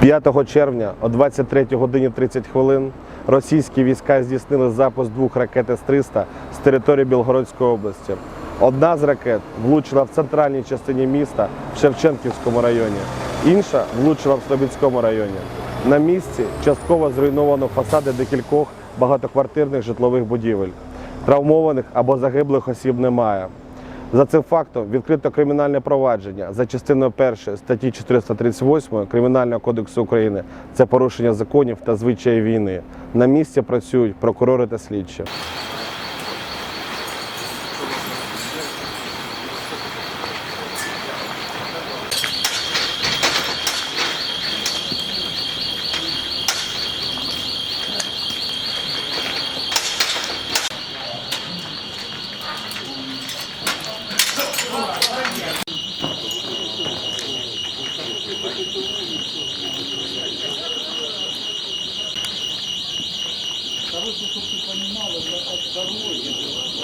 5 червня о 23 годині 30 хвилин російські війська здійснили запуск двох ракет С-300 з території Білгородської області. Одна з ракет влучила в центральній частині міста в Шевченківському районі, інша влучила в Слобідському районі. На місці частково зруйновано фасади декількох багатоквартирних житлових будівель. Травмованих або загиблих осіб немає. За цим фактом відкрито кримінальне провадження за частиною 1 статті 438 Кримінального кодексу України. Це порушення законів та звичаї війни. На місці працюють прокурори та слідчі. Короче, чтобы ты понимала, это от дороги.